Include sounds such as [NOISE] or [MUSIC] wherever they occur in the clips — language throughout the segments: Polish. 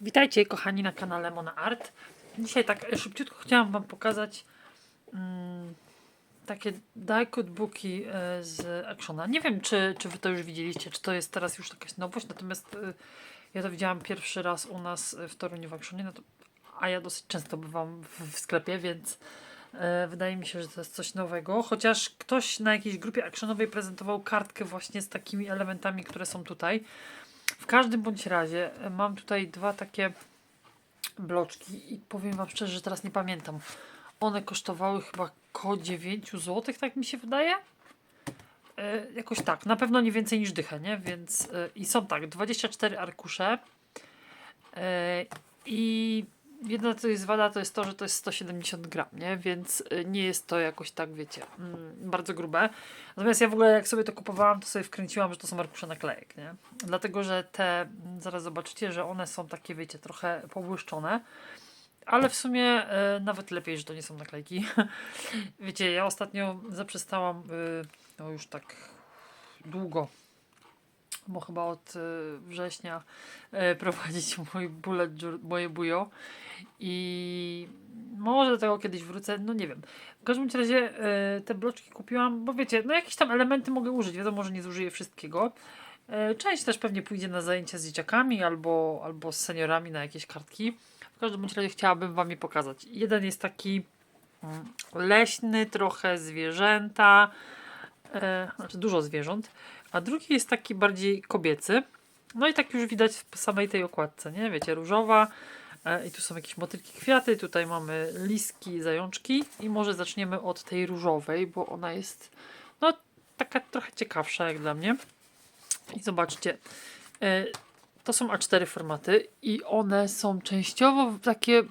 Witajcie kochani na kanale Mona Art. Dzisiaj tak szybciutko chciałam Wam pokazać mm, takie die-cut booki e, z Actiona. Nie wiem, czy, czy Wy to już widzieliście, czy to jest teraz już jakaś nowość, natomiast e, ja to widziałam pierwszy raz u nas w Toruniu w Actionie, no to, a ja dosyć często bywam w, w sklepie, więc e, wydaje mi się, że to jest coś nowego. Chociaż ktoś na jakiejś grupie actionowej prezentował kartkę właśnie z takimi elementami, które są tutaj. W każdym bądź razie e, mam tutaj dwa takie bloczki i powiem Wam szczerze, że teraz nie pamiętam. One kosztowały chyba koło 9 zł, tak mi się wydaje. E, jakoś tak, na pewno nie więcej niż dychę, nie? Więc e, i są tak, 24 arkusze. I jedna co jest wada, to jest to, że to jest 170 gram, nie? Więc e, nie jest to jakoś tak, wiecie, mm, bardzo grube. Natomiast ja w ogóle jak sobie to kupowałam, to sobie wkręciłam, że to są arkusze naklejek, nie? Dlatego, że te, mm, zaraz zobaczycie, że one są takie, wiecie, trochę pobłyszczone. Ale w sumie e, nawet lepiej, że to nie są naklejki. [LAUGHS] wiecie, ja ostatnio zaprzestałam, e, no już tak długo, bo chyba od e, września e, [LAUGHS] prowadzić mój bullet, moje bujo i może do tego kiedyś wrócę, no nie wiem. W każdym razie e, te bloczki kupiłam, bo wiecie, no jakieś tam elementy mogę użyć, wiadomo, że nie zużyję wszystkiego. Część też pewnie pójdzie na zajęcia z dzieciakami albo, albo z seniorami na jakieś kartki. W każdym razie chciałabym wam je pokazać. Jeden jest taki mm, leśny, trochę zwierzęta, znaczy dużo zwierząt, a drugi jest taki bardziej kobiecy. No i tak już widać w samej tej okładce, nie? Wiecie, różowa. E, I tu są jakieś motylki, kwiaty. Tutaj mamy liski, zajączki. I może zaczniemy od tej różowej, bo ona jest no taka trochę ciekawsza jak dla mnie. I zobaczcie, e, to są A4 formaty i one są częściowo takie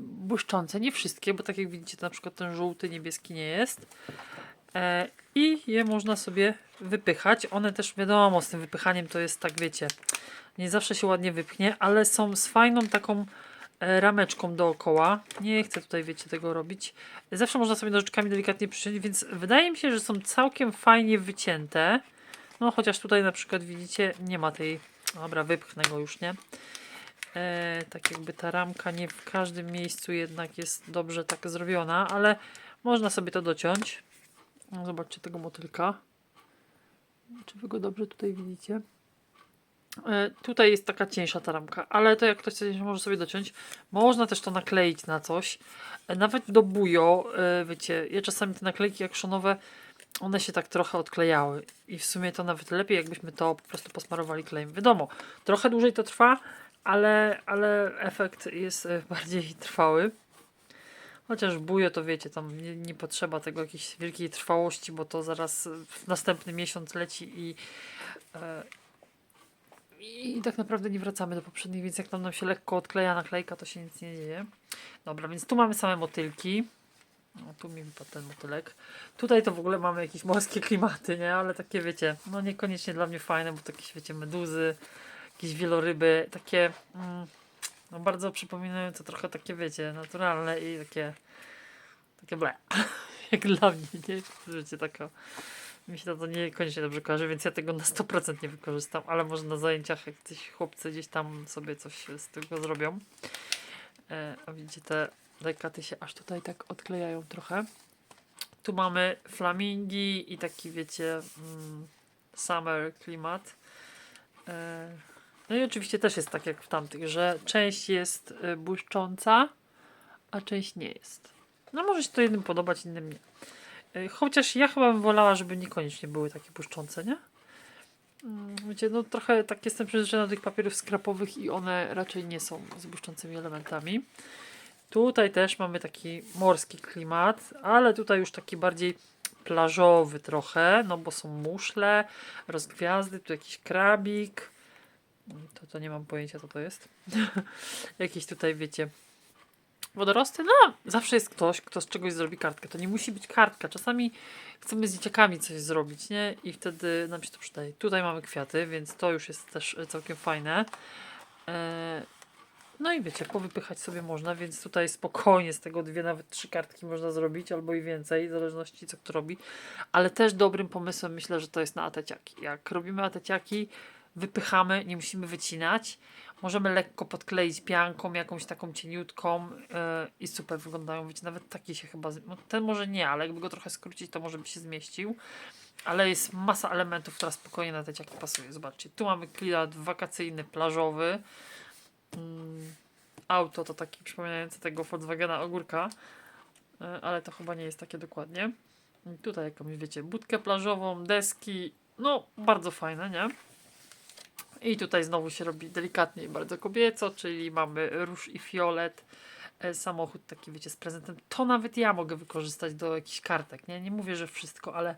błyszczące, nie wszystkie, bo tak jak widzicie, na przykład ten żółty, niebieski nie jest. E, I je można sobie wypychać. One też wiadomo, z tym wypychaniem to jest tak, wiecie, nie zawsze się ładnie wypchnie, ale są z fajną taką e, rameczką dookoła. Nie chcę tutaj, wiecie, tego robić. Zawsze można sobie nożyczkami delikatnie przyciąć, więc wydaje mi się, że są całkiem fajnie wycięte. No chociaż tutaj na przykład widzicie, nie ma tej... Dobra, wypchnę go już, nie? E, tak jakby ta ramka nie w każdym miejscu jednak jest dobrze tak zrobiona, ale można sobie to dociąć. Zobaczcie tego motylka. Czy wy go dobrze tutaj widzicie? E, tutaj jest taka cieńsza ta ramka, ale to jak ktoś chce, może sobie dociąć. Można też to nakleić na coś. E, nawet do bujo, e, wiecie, ja czasami te naklejki akszonowe, one się tak trochę odklejały. I w sumie to nawet lepiej, jakbyśmy to po prostu posmarowali klejem. Wiadomo, trochę dłużej to trwa, ale, ale efekt jest bardziej trwały. Chociaż bujo to wiecie, tam nie, nie potrzeba tego jakiejś wielkiej trwałości, bo to zaraz w następny miesiąc leci i, e, i tak naprawdę nie wracamy do poprzedniej, więc jak tam nam się lekko odkleja naklejka, to się nic nie dzieje. Dobra, więc tu mamy same motylki. No, tu mi wypadł ten motylek. Tutaj to w ogóle mamy jakieś morskie [LAUGHS] klimaty, nie? Ale takie wiecie, no niekoniecznie dla mnie fajne, bo to jakieś wiecie, meduzy, jakieś wieloryby, takie mm, no bardzo przypominające trochę takie wiecie, naturalne i takie takie ble. [LAUGHS] Jak dla mnie, nie? Wiecie, taka mi się to, to niekoniecznie dobrze kojarzy, więc ja tego na 100% nie wykorzystam, ale może na zajęciach jak coś chłopcy gdzieś tam sobie coś z tego zrobią. E, a widzicie, te dajkaty się aż tutaj tak odklejają trochę. Tu mamy flamingi i taki, wiecie, mm, summer klimat. E, no i oczywiście też jest tak jak w tamtych, że część jest y, błyszcząca, a część nie jest. No może się to jednym podobać, innym nie. Y, Chociaż ja chyba bym wolała, żeby niekoniecznie były takie błyszczące, nie? Mm, Wiecie, no trochę tak jestem przyzwyczajona do tych papierów skrapowych i one raczej nie są z błyszczącymi elementami. Tutaj też mamy taki morski klimat, ale tutaj już taki bardziej plażowy trochę, no bo są muszle, rozgwiazdy, tu jakiś krabik. To, to nie mam pojęcia, co to jest. [LAUGHS] Jakieś tutaj, wiecie, wodorosty. No, zawsze jest ktoś, kto z czegoś zrobi kartkę. To nie musi być kartka. Czasami chcemy z dzieciakami coś zrobić, nie? I wtedy nam się to przydaje. Tutaj mamy kwiaty, więc to już jest też e, całkiem fajne. E, no i wiecie, powypychać sobie można, więc tutaj spokojnie z tego dwie, nawet trzy kartki można zrobić, albo i więcej, w zależności co kto robi. Ale też dobrym pomysłem myślę, że to jest na ateciaki. Jak robimy ateciaki, wypychamy, nie musimy wycinać. Możemy lekko podkleić pianką, jakąś taką cieniutką e, i super wyglądają. Wiecie, nawet taki się chyba. No, ten może nie, ale jakby go trochę skrócić, to może by się zmieścił. Ale jest masa elementów, która spokojnie na te ciaki pasuje. Zobaczcie, tu mamy kliat wakacyjny, plażowy. Mm, auto to taki przypominający tego Volkswagena ogórka, e, ale to chyba nie jest takie dokładnie. Tutaj jakąś, wiecie, budkę plażową, deski, no bardzo fajne, nie? I tutaj znowu się robi delikatnie i bardzo kobieco, czyli mamy róż i fiolet, e, samochód taki, wiecie, z prezentem. To nawet ja mogę wykorzystać do jakichś kartek, nie? Nie mówię, że wszystko, ale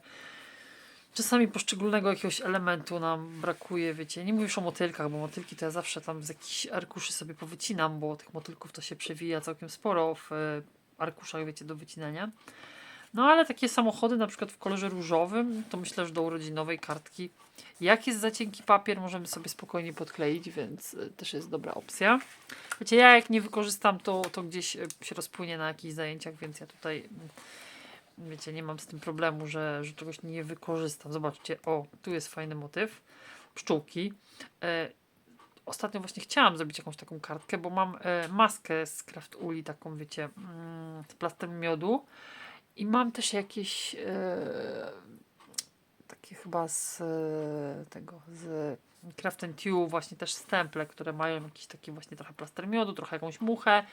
czasami poszczególnego jakiegoś elementu nam brakuje, wiecie. Nie mówię już o motylkach, bo motylki to ja zawsze tam z jakichś arkuszy sobie powycinam, bo tych motylków to się przewija całkiem sporo w e, arkuszach, wiecie, do wycinania. No ale takie samochody na przykład w kolorze różowym, to myślę, że do urodzinowej kartki. Jak jest za cienki papier, możemy sobie spokojnie podkleić, więc y, też jest dobra opcja. Wiecie, ja jak nie wykorzystam, to, to gdzieś y, się rozpłynie na jakichś zajęciach, więc ja tutaj, mm, wiecie, nie mam z tym problemu, że, że czegoś nie wykorzystam. Zobaczcie, o, tu jest fajny motyw. Pszczółki. E, ostatnio właśnie chciałam zrobić jakąś taką kartkę, bo mam e, maskę z Craft Uli, taką wiecie, mm, z plastem miodu. I mam też jakieś e, takie chyba z e, tego, z Craft Tube, właśnie też stemple, które mają jakiś taki właśnie trochę plaster miodu, trochę jakąś muchę,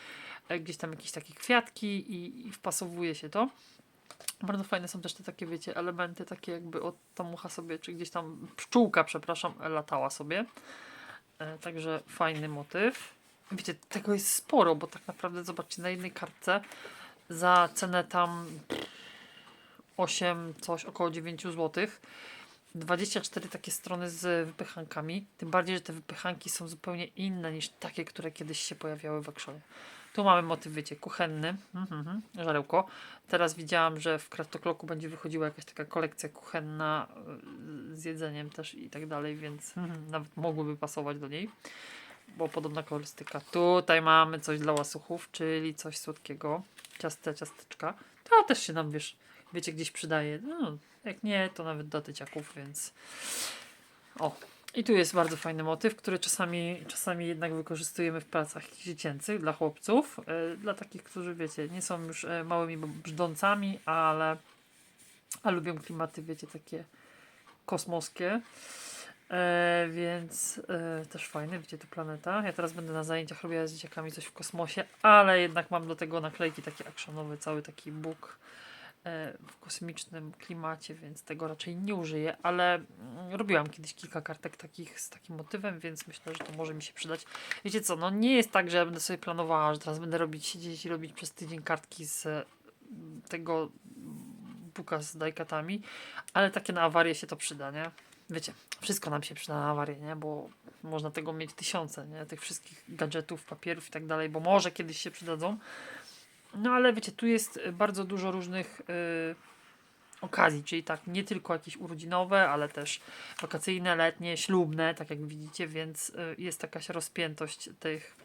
e, gdzieś tam jakieś takie kwiatki i, i wpasowuje się to. Bardzo fajne są też te takie, wiecie, elementy, takie jakby od ta mucha sobie, czy gdzieś tam pszczółka, przepraszam, latała sobie. E, także fajny motyw. Wiecie, tego jest sporo, bo tak naprawdę zobaczcie, na jednej kartce za cenę tam 8, coś około 9 zł. 24 takie strony z wypychankami. Tym bardziej, że te wypychanki są zupełnie inne niż takie, które kiedyś się pojawiały w Akszonie. Tu mamy motyw, wiecie, kuchenny, mhm, żarełko. Teraz widziałam, że w Kraftokloku będzie wychodziła jakaś taka kolekcja kuchenna y, z jedzeniem też i tak dalej, więc mhm, nawet mogłyby pasować do niej, bo podobna kolorystyka. Tutaj mamy coś dla łasuchów, czyli coś słodkiego, ciaste, ciasteczka. To też się nam, wiesz, wiecie, gdzieś przydaje. No, jak nie, to nawet do tyciaków, więc o. I tu jest bardzo fajny motyw, który czasami, czasami jednak wykorzystujemy w pracach dziecięcych dla chłopców, e, dla takich, którzy wiecie, nie są już e, małymi brzdącami, ale a lubią klimaty, wiecie, takie kosmoskie. E, więc e, też fajne, widzicie, to planeta. Ja teraz będę na zajęciach robiła z dzieciakami coś w kosmosie, ale jednak mam do tego naklejki takie actionowe, cały taki Bóg e, w kosmicznym klimacie, więc tego raczej nie użyję, ale mm, robiłam kiedyś kilka kartek takich z takim motywem, więc myślę, że to może mi się przydać. Wiecie co, no nie jest tak, że ja będę sobie planowała, że teraz będę robić, siedzieć i robić przez tydzień kartki z e, tego buka z dajkatami, ale takie na awarię się to przyda, nie? Wiecie, wszystko nam się przyda na awarię, nie? Bo można tego mieć tysiące, nie? Tych wszystkich gadżetów, papierów i tak dalej, bo może kiedyś się przydadzą. No ale wiecie, tu jest y, bardzo dużo różnych y, okazji, czyli tak nie tylko jakieś urodzinowe, ale też wakacyjne, letnie, ślubne, tak jak widzicie, więc y, jest jakaś rozpiętość tych,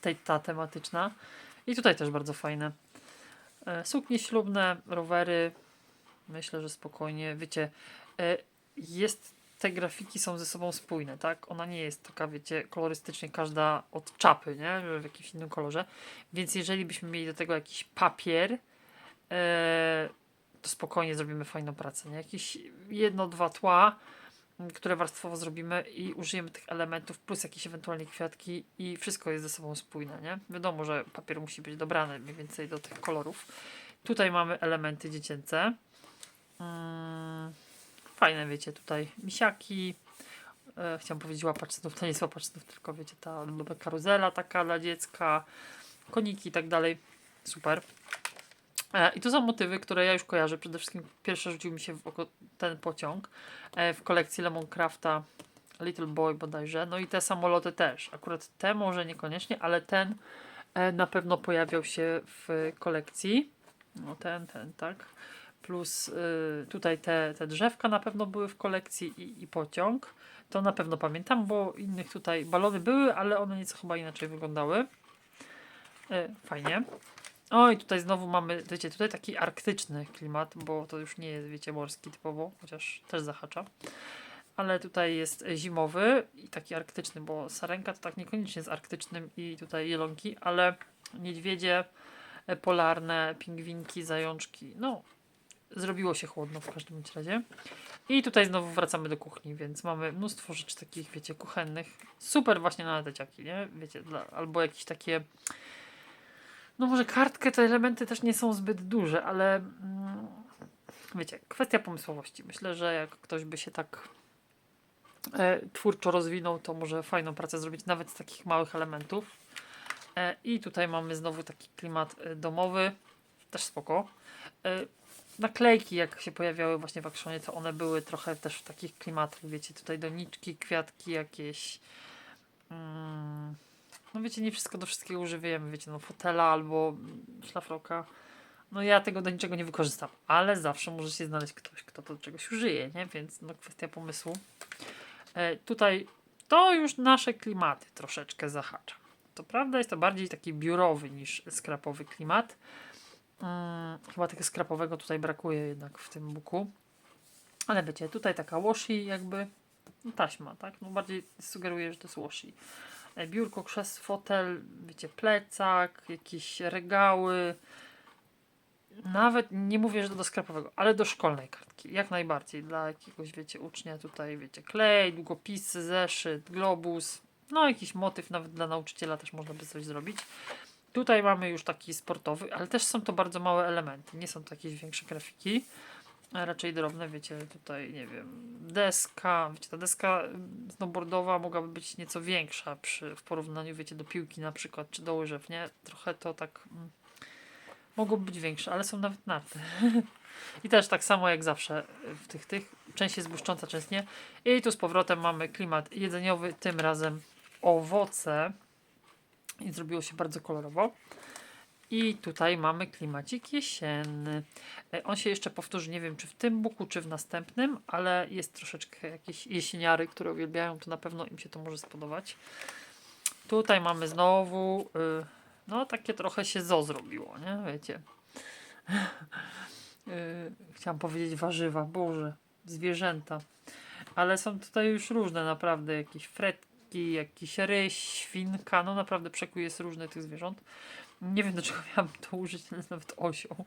tej ta tematyczna. I tutaj też bardzo fajne. E, Suknie ślubne, rowery, myślę, że spokojnie, wiecie, e, jest, te grafiki są ze sobą spójne, tak? Ona nie jest taka, wiecie, kolorystycznie każda od czapy, nie? W jakimś innym kolorze. Więc jeżeli byśmy mieli do tego jakiś papier, e, to spokojnie zrobimy fajną pracę, nie? Jakieś jedno, dwa tła, m, które warstwowo zrobimy i użyjemy tych elementów, plus jakieś ewentualnie kwiatki i wszystko jest ze sobą spójne, nie? Wiadomo, że papier musi być dobrany mniej więcej do tych kolorów. Tutaj mamy elementy dziecięce. Mm, fajne, wiecie, tutaj misiaki. E, chciałam powiedzieć łapacz snów, to nie jest łapacz snów, tylko wiecie, ta lubię karuzela taka dla dziecka, koniki i tak dalej. Super. E, I tu są motywy, które ja już kojarzę. Przede wszystkim pierwsze rzucił mi się w oko ten pociąg e, w kolekcji Lemoncrafta Little Boy bodajże. No i te samoloty też. Akurat te może niekoniecznie, ale ten e, na pewno pojawiał się w kolekcji. No ten, ten, tak. Plus y, tutaj te, te drzewka na pewno były w kolekcji i, i pociąg. To na pewno pamiętam, bo innych tutaj balony były, ale one nieco chyba inaczej wyglądały. E, fajnie. O i tutaj znowu mamy, wiecie, tutaj taki arktyczny klimat, bo to już nie jest, wiecie, morski typowo, chociaż też zahacza. ale tutaj jest zimowy i taki arktyczny, bo sarenka to tak niekoniecznie z arktycznym i tutaj jelonki, ale niedźwiedzie e, polarne, pingwinki, zajączki, no zrobiło się chłodno w każdym razie. I tutaj znowu wracamy do kuchni, więc mamy mnóstwo rzeczy takich, wiecie, kuchennych. Super właśnie na leciaki, nie? Wiecie, dla, albo jakieś takie... No może kartkę, te elementy też nie są zbyt duże, ale... Mm, wiecie, kwestia pomysłowości. Myślę, że jak ktoś by się tak e, twórczo rozwinął, to może fajną pracę zrobić nawet z takich małych elementów. E, I tutaj mamy znowu taki klimat e, domowy, też spoko. E, naklejki, jak się pojawiały właśnie w Akszonie, to one były trochę też w takich klimatach, wiecie, tutaj doniczki, kwiatki jakieś. Mm, no wiecie, nie wszystko do wszystkiego używamy, wiecie, no fotela albo szlafroka. No ja tego do niczego nie wykorzystam, ale zawsze może się znaleźć ktoś, kto to do czegoś użyje, nie? Więc no kwestia pomysłu. E, tutaj to już nasze klimaty troszeczkę zahacza. To prawda jest to bardziej taki biurowy niż skrapowy klimat. Mm, chyba tego skrapowego tutaj brakuje jednak w tym buku. Ale wiecie, tutaj taka washi jakby no, taśma, tak? No bardziej sugeruje, że to jest washi. E, Biurko, krzes, fotel, wiecie, plecak, jakieś regały. Nawet nie mówię, że do skrapowego, ale do szkolnej kartki. Jak najbardziej. Dla jakiegoś, wiecie, ucznia tutaj, wiecie, klej, długopisy, zeszyt, globus. No jakiś motyw nawet dla nauczyciela też można by coś zrobić. Tutaj mamy już taki sportowy, ale też są to bardzo małe elementy. Nie są to jakieś większe grafiki. Raczej drobne, wiecie, tutaj nie wiem, deska, wiecie, ta deska snowboardowa mogłaby być nieco większa przy, w porównaniu, wiecie, do piłki na przykład, czy do łyżew, nie? Trochę to tak mm, mogłoby być większe, ale są nawet narty. [LAUGHS] I też tak samo jak zawsze w tych, tych, część jest błyszcząca, część nie. I tu z powrotem mamy klimat jedzeniowy, tym razem owoce i zrobiło się bardzo kolorowo. I tutaj mamy klimacik jesienny. E, On się jeszcze powtórzy, nie wiem czy w tym buku, czy w następnym, ale jest troszeczkę jakieś jesieniary, które uwielbiają, to na pewno im się to może spodobać. Tutaj mamy znowu, y, no takie trochę się zo zrobiło, nie? Wiecie. [LAUGHS] Y, Chciałam powiedzieć warzywa, boże, zwierzęta. Ale są tutaj już różne naprawdę, jakieś fretki, jakiś ryś, świnka, no naprawdę przekój jest różny tych zwierząt. Nie wiem dlaczego [LAUGHS] miałam to użyć, ale jest nawet osioł.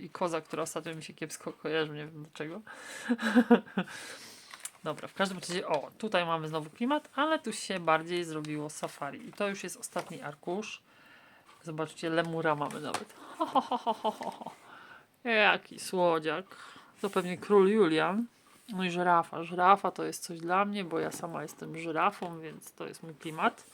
I koza, która ostatnio mi się kiepsko kojarzy, nie wiem dlaczego. [LAUGHS] Dobra, w każdym razie, o, tutaj mamy znowu klimat, ale tu się bardziej zrobiło safari. I to już jest ostatni arkusz. Zobaczcie, lemura mamy nawet. [LAUGHS] Ho, ho, ho, ho, ho. Jaki słodziak. To pewnie król Julian. No i żyrafa. Żyrafa to jest coś dla mnie, bo ja sama jestem żyrafą, więc to jest mój klimat.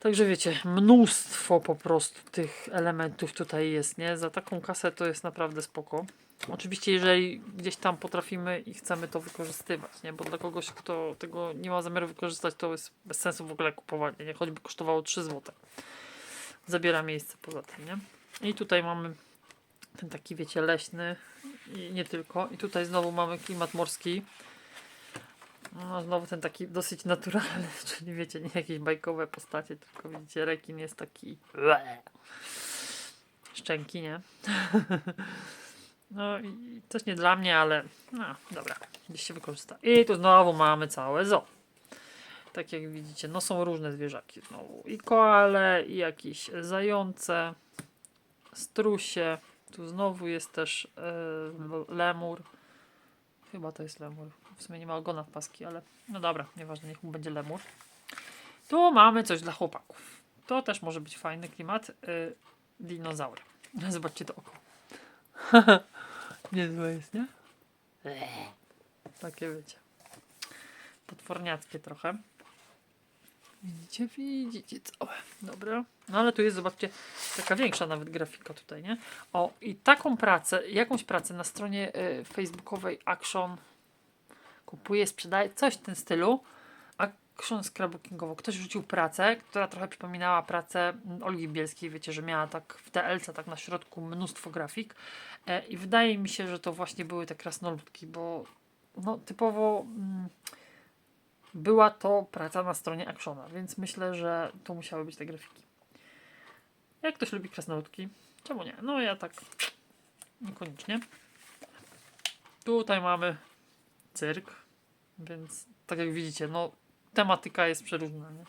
Także wiecie, mnóstwo po prostu tych elementów tutaj jest, nie? Za taką kasę to jest naprawdę spoko. Oczywiście, jeżeli gdzieś tam potrafimy i chcemy to wykorzystywać, nie? Bo dla kogoś, kto tego nie ma zamiaru wykorzystać, to jest bez sensu w ogóle kupowanie, nie? Choćby kosztowało 3 zł. Zabiera miejsce poza tym, nie? I tutaj mamy ten taki, wiecie, leśny i nie tylko. I tutaj znowu mamy klimat morski. No, znowu ten taki dosyć naturalny, [LAUGHS] czyli wiecie, nie jakieś bajkowe postacie, tylko widzicie, rekin jest taki szczęki, nie? [LAUGHS] No i coś nie dla mnie, ale no dobra, gdzieś się wykorzysta. I tu znowu mamy całe zoo. Tak jak widzicie, no są różne zwierzaki znowu. I koale, i jakieś zające, strusie. Tu znowu jest też e, lemur. Chyba to jest lemur. W sumie nie ma ogona w paski, ale no dobra, nieważne, niech mu będzie lemur. Tu mamy coś dla chłopaków. To też może być fajny klimat. Y, dinozaury. [LAUGHS] Zobaczcie to oko. [LAUGHS] Niezłe jest, nie? Takie wiecie. Potworniackie trochę. Widzicie, widzicie całe. Dobra. No ale tu jest, zobaczcie, taka większa nawet grafika tutaj, nie? O, i taką pracę, jakąś pracę na stronie y, facebookowej Action kupuje, sprzedaje, coś w tym stylu. Action scrapbookingowo. Ktoś rzucił pracę, która trochę przypominała pracę mm, Olgi Bielskiej. Wiecie, że miała tak w TLC, tak na środku mnóstwo grafik. E, I wydaje mi się, że to właśnie były te krasnoludki, bo no typowo mm, była to praca na stronie Actiona, więc myślę, że to musiały być te grafiki. Jak ktoś lubi krasnoludki, czemu nie? No ja tak niekoniecznie. Tutaj mamy cyrk. Więc tak jak widzicie, no tematyka jest przeróżna, nie?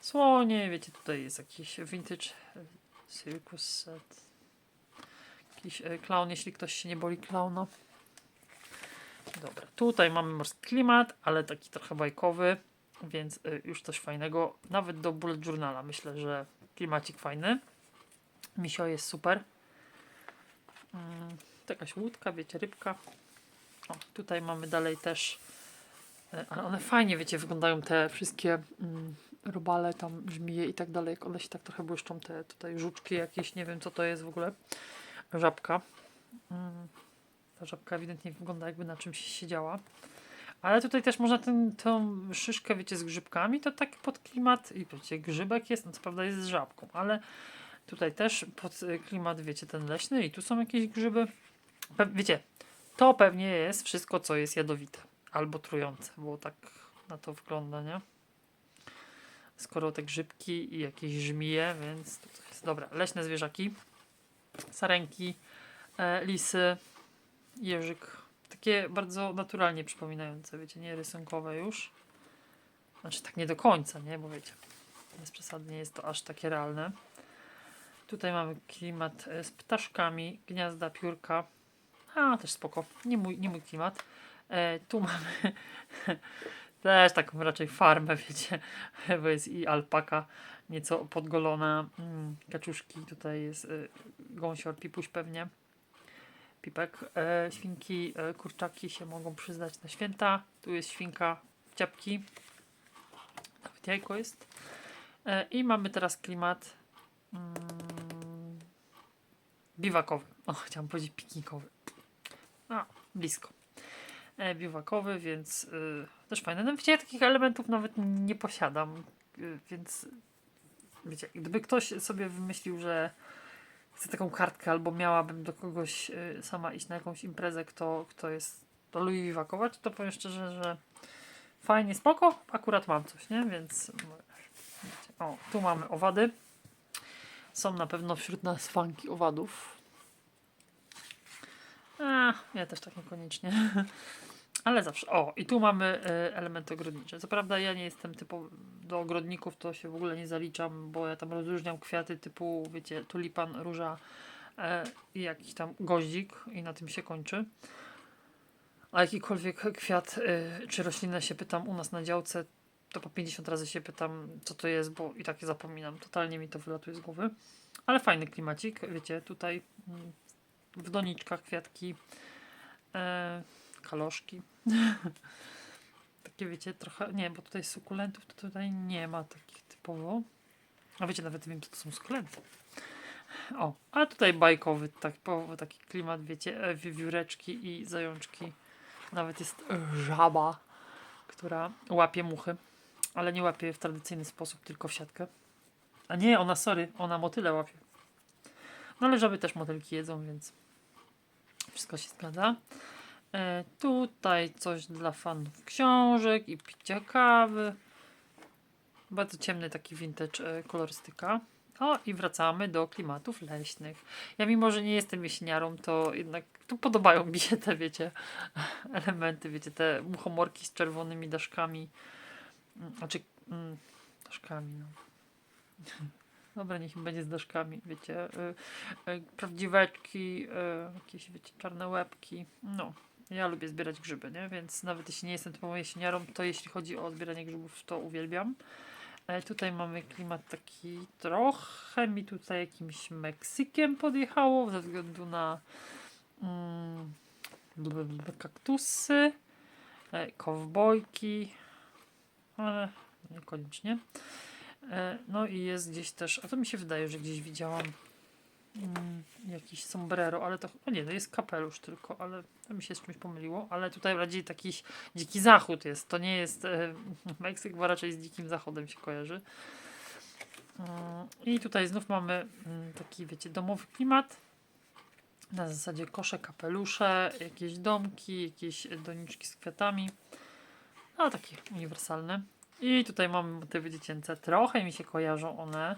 Słonie, wiecie, tutaj jest jakiś vintage e, circus set. Jakiś e, clown, jeśli ktoś się nie boli klauna. Dobra, tutaj mamy morski klimat, ale taki trochę bajkowy, więc y, już coś fajnego. Nawet do bullet journala myślę, że klimacik fajny. Misio jest super. Mm, to jakaś łódka, wiecie, rybka. O, tutaj mamy dalej też, e, ale one fajnie, wiecie, wyglądają te wszystkie mm, robale, tam żmije i tak dalej, jak one się tak trochę błyszczą, te tutaj żuczki jakieś, nie wiem co to jest w ogóle. Żabka. Mm, ta żabka ewidentnie wygląda jakby na czymś siedziała. Ale tutaj też można ten, tą szyszkę, wiecie, z grzybkami, to tak pod klimat, i wiecie, grzybek jest, no co prawda jest z żabką, ale tutaj też pod y, klimat, wiecie, ten leśny i tu są jakieś grzyby. Pe wiecie, to pewnie jest wszystko, co jest jadowite albo trujące, bo tak na to wygląda, nie? Skoro te grzybki i jakieś żmije, więc to jest dobra. Leśne zwierzaki, sarenki, e, lisy, jeżyk. Takie bardzo naturalnie przypominające, wiecie, nie rysunkowe już. Znaczy tak nie do końca, nie? Bo wiecie, bez przesady nie jest to aż takie realne. Tutaj mamy klimat e, z ptaszkami, gniazda, piórka. A, też spoko. Nie mój, nie mój klimat. E, tu mamy [LAUGHS] też taką raczej farmę, wiecie, [LAUGHS] bo jest i alpaka nieco podgolona, mm, kaczuszki, tutaj jest y, gąsior, pipuś pewnie, pipek, e, świnki, e, kurczaki się mogą przyznać na święta, tu jest świnka, ciapki, nawet jajko jest. E, i mamy teraz klimat mm, biwakowy, o chciałam powiedzieć piknikowy, a blisko. E, biwakowy, więc y, też fajne. No wiecie, ja takich elementów nawet nie posiadam, y, więc wiecie, gdyby ktoś sobie wymyślił, że chce taką kartkę, albo miałabym do kogoś y, sama iść na jakąś imprezę, kto, kto jest do Louis Biwakować, to powiem szczerze, że fajnie, spoko, akurat mam coś, nie? Więc o, tu mamy owady. Są na pewno wśród nas fanki owadów. A, ja też tak niekoniecznie. Ale zawsze. O, i tu mamy e, elementy ogrodnicze. Co prawda ja nie jestem typu do ogrodników, to się w ogóle nie zaliczam, bo ja tam rozróżniam kwiaty typu, wiecie, tulipan, róża e, i jakiś tam goździk i na tym się kończy. A jakikolwiek kwiat e, czy roślinę się pytam u nas na działce, to po 50 razy się pytam, co to jest, bo i tak zapominam. Totalnie mi to wylatuje z głowy. Ale fajny klimacik, wiecie, tutaj mm, w doniczkach kwiatki, kaloszki. [LAUGHS] Takie wiecie, trochę, nie, bo tutaj sukulentów to tutaj nie ma takich typowo. A wiecie, nawet wiem, co to są sukulenty. O, a tutaj bajkowy, tak, po, taki klimat, wiecie, e, wiewióreczki i zajączki. Nawet jest żaba, która łapie muchy, ale nie łapie w tradycyjny sposób, tylko w siatkę. A nie, ona, sorry, ona motyle łapie. No ale żaby też motylki jedzą, więc wszystko się zgadza. E, tutaj coś dla fanów książek i picia kawy. Bardzo ciemny taki vintage e, kolorystyka. O, i wracamy do klimatów leśnych. Ja mimo, że nie jestem jesieniarą, to jednak tu podobają mi się te, wiecie, [LAUGHS] elementy, wiecie, te muchomorki z czerwonymi daszkami. Mm, Znaczy, mm, daszkami, no. [LAUGHS] Dobra, niech będzie z daszkami, wiecie, y, prawdziweczki, jakieś, wiecie, czarne łebki, no. Ja lubię zbierać grzyby, nie? Więc nawet jeśli nie jestem typową jesieniarą, to jeśli chodzi o zbieranie grzybów, to uwielbiam. E, tutaj mamy klimat taki trochę mi tutaj jakimś Meksykiem podjechało, ze względu na mm, kaktusy, e, kowbojki, ale niekoniecznie. E, no i jest gdzieś też, a to mi się wydaje, że gdzieś widziałam mm, jakiś sombrero, ale to, o nie, to jest kapelusz tylko, ale to mi się z czymś pomyliło, ale tutaj bardziej taki dziki zachód jest, to nie jest e, [LAUGHS] Meksyk, bo raczej z dzikim zachodem się kojarzy. Mm, I tutaj znów mamy mm, taki, wiecie, domowy klimat. Na zasadzie kosze, kapelusze, jakieś domki, jakieś doniczki z kwiatami. No, takie uniwersalne. I tutaj mamy motywy dziecięce. Trochę mi się kojarzą one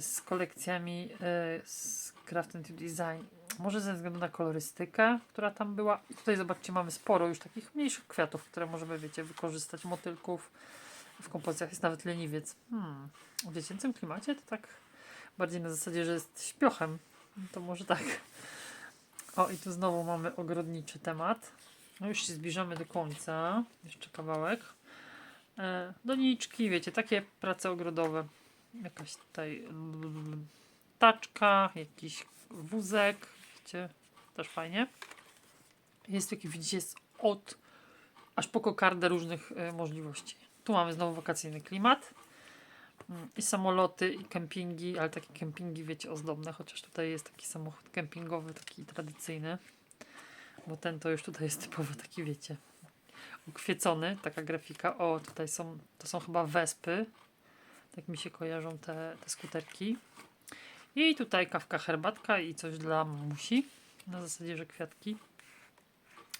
z kolekcjami e, z Craft and Design. Może ze względu na kolorystykę, która tam była. Tutaj zobaczcie, mamy sporo już takich mniejszych kwiatów, które możemy, wiecie, wykorzystać, motylków. W kompozycjach jest nawet leniwiec. Hmm. W dziecięcym klimacie to tak bardziej na zasadzie, że jest śpiochem. To może tak. O, i tu znowu mamy ogrodniczy temat. No już się zbliżamy do końca. Jeszcze kawałek. E, doniczki, wiecie, takie prace ogrodowe. Jakaś tutaj mm, taczka, jakiś wózek, wiecie, też fajnie. Jest taki, widzicie, jest od aż po kokardę różnych e, możliwości. Tu mamy znowu wakacyjny klimat. Mm, I samoloty, i kempingi, ale takie kempingi, wiecie, ozdobne, chociaż tutaj jest taki samochód kempingowy, taki tradycyjny. Bo ten to już tutaj jest typowo taki, wiecie, ukwiecony, taka grafika. O, tutaj są, to są chyba wespy. Tak mi się kojarzą te, te skuterki. I tutaj kawka, herbatka i coś dla musi. Na zasadzie, że kwiatki.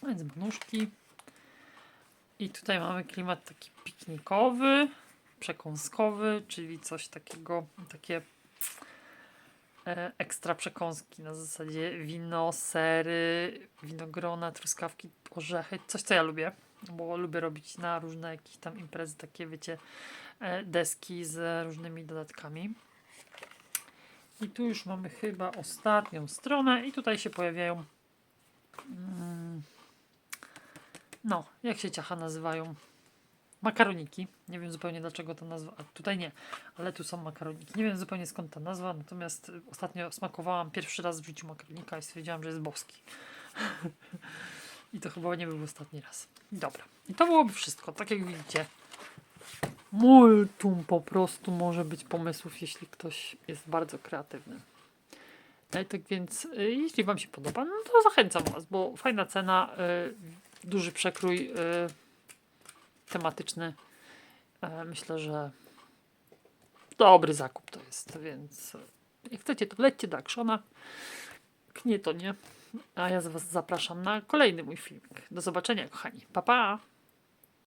A Więc banuszki. I tutaj mamy klimat taki piknikowy, przekąskowy, czyli coś takiego, takie e, ekstra przekąski na zasadzie wino, sery, winogrona, truskawki, orzechy. Coś, co ja lubię, bo lubię robić na różne jakieś tam imprezy, takie wiecie, deski z różnymi dodatkami. I tu już mamy chyba ostatnią stronę i tutaj się pojawiają mm, no, jak się ciacha nazywają? Makaroniki. Nie wiem zupełnie dlaczego ta nazwa. A tutaj nie, ale tu są makaroniki. Nie wiem zupełnie skąd ta nazwa, natomiast ostatnio smakowałam pierwszy raz w życiu makaronika i stwierdziłam, że jest boski. [LAUGHS] I to chyba nie był ostatni raz. Dobra. I to byłoby wszystko. Tak jak widzicie. Multum po prostu może być pomysłów, jeśli ktoś jest bardzo kreatywny. No tak więc, y, jeśli Wam się podoba, no to zachęcam Was, bo fajna cena, y, duży przekrój y, tematyczny. E, myślę, że dobry zakup to jest, więc jak chcecie, to lećcie do Actiona. Nie, to nie. A ja Was zapraszam na kolejny mój filmik. Do zobaczenia, kochani. Pa, pa!